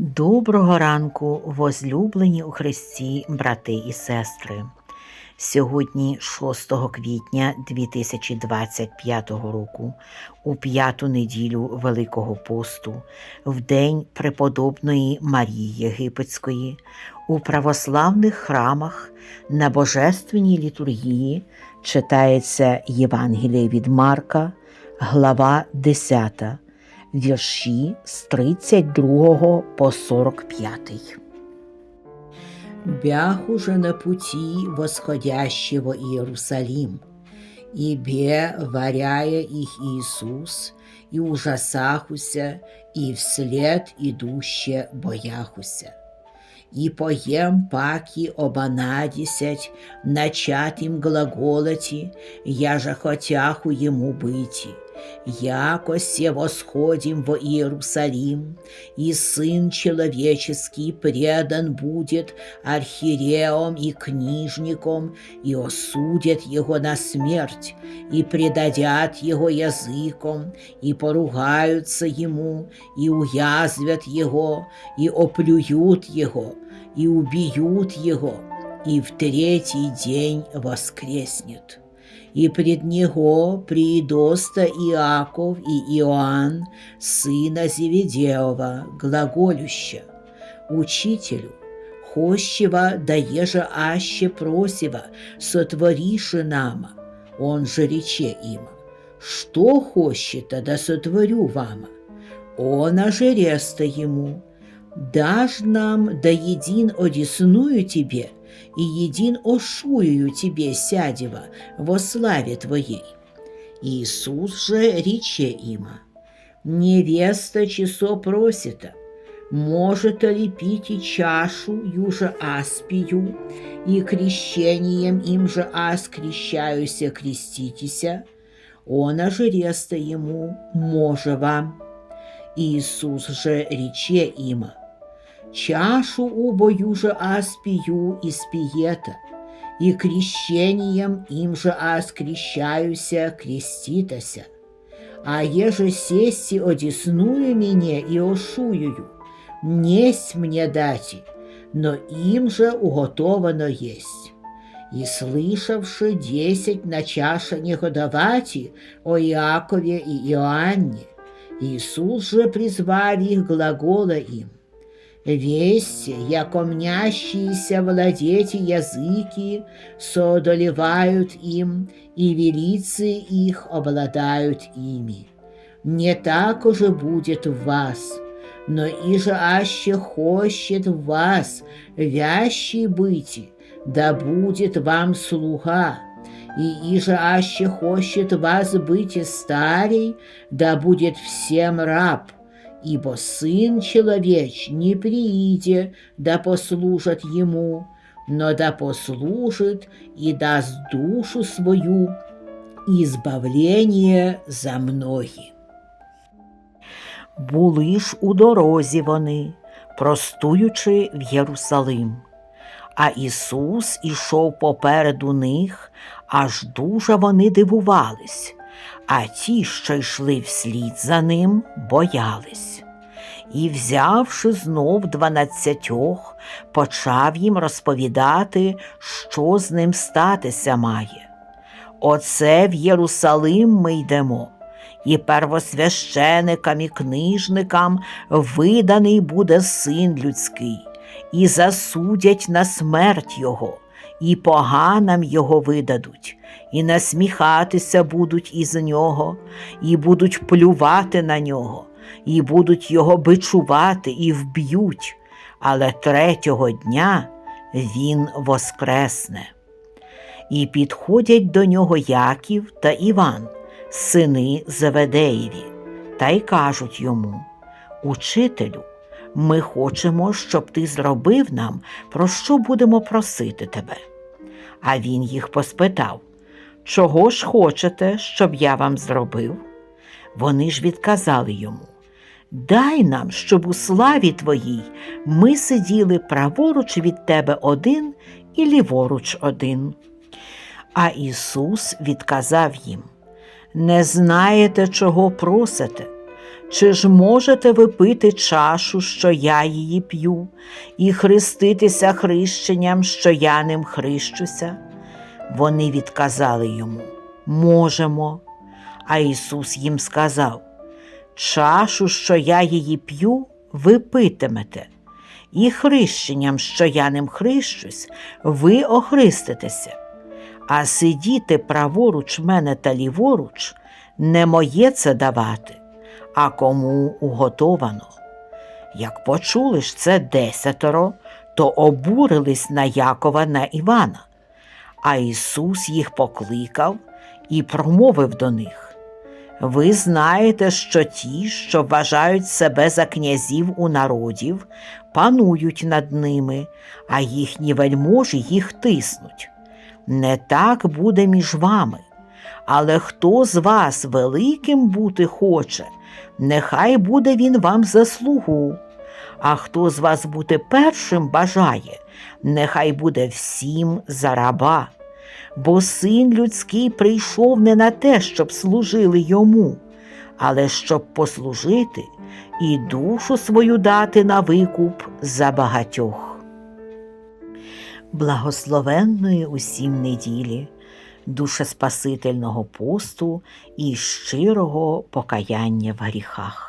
Доброго ранку, возлюблені у Христі, брати і сестри. Сьогодні, 6 квітня 2025 року, у п'яту неділю Великого посту, в день преподобної Марії Єгипетської, у православних храмах на божественній літургії читається Євангеліє від Марка, глава 10 вірші з 32 по 45. Бях уже на пути восходящего Иерусалим, и бе, варяя их Иисус, и ужасахуся, и вслед идуще бояхуся. И поем паки обанадесять, начатым глаголоти, я же хотяху ему быти. Якосе восходим во Иерусалим, и Сын Человеческий предан будет архиереям и книжникам, и осудят его на смерть, и предадят его языком, и поругаются ему, и уязвят его, и оплюют его, и убьют его, и в третий день воскреснет и пред него приидоста Иаков и Иоанн, сына Зеведеова, глаголюща, учителю, хощева даеже аще просива, сотвориши нама, он же рече има, что хочет, да сотворю вама, он ожереста ему, дашь нам да един одесную тебе, и един ошуюю тебе сядева во славе твоей. Иисус же рече има, невеста часо просита, может ли пить и чашу юже аспию, и крещением им же ас крещаюся креститеся, он ожереста ему, може вам. Иисус же рече има, чашу убою же аспию и спиета, и крещением им же аз крещаюся креститася. А еже сесть одесную меня и ошуюю, несть мне дати, но им же уготовано есть. И слышавши десять на чаша негодовати о Иакове и Иоанне, Иисус же призвал их глагола им. Весть, яко мнящиеся владети языки, соодолевают им, и велицы их обладают ими. Не так уже будет в вас, но иже аще хочет в вас, вящий быти, да будет вам слуга, и иже аще хочет вас быть старей, да будет всем раб, ибо Сын Человеч не прииде, да послужат Ему, но да послужит и даст душу свою избавление за многі. Були ж у дорозі вони, простуючи в Єрусалим. А Ісус ішов попереду них, аж дуже вони дивувались, а ті, що йшли вслід за ним, боялись. І, взявши знов дванадцятьох, почав їм розповідати, що з ним статися має. Оце в Єрусалим ми йдемо, і первосвященикам і книжникам виданий буде син людський, і засудять на смерть його, і поганам його видадуть, і насміхатися будуть із нього, і будуть плювати на нього, і будуть його бичувати і вб'ють, але третього дня він воскресне. І підходять до нього Яків та Іван, сини Зеведеєві, та й кажуть йому: Учителю, ми хочемо, щоб ти зробив нам, про що будемо просити тебе. А він їх поспитав, чого ж хочете, щоб я вам зробив? Вони ж відказали йому. Дай нам, щоб у славі твоїй ми сиділи праворуч від тебе один і ліворуч один. А Ісус відказав їм: Не знаєте, чого просите. Чи ж можете ви пити чашу, що я її п'ю, і хреститися хрещенням, що я ним хрещуся? Вони відказали йому Можемо. А Ісус їм сказав Чашу, що я її п'ю, ви питимете, і хрещенням, що я ним хрещусь, ви охриститеся. А сидіти праворуч мене та ліворуч не моє це давати, а кому уготовано. Як почули ж це десятеро, то обурились на Якова на Івана. А Ісус їх покликав і промовив до них. Ви знаєте, що ті, що вважають себе за князів у народів, панують над ними, а їхні вельможі їх тиснуть. Не так буде між вами. Але хто з вас великим бути хоче, нехай буде він вам за слугу. А хто з вас бути першим бажає, нехай буде всім за раба. Бо син людський прийшов не на те, щоб служили йому, але щоб послужити і душу свою дати на викуп за багатьох. Благословенної усім неділі, душеспасительного посту і щирого покаяння в гріхах.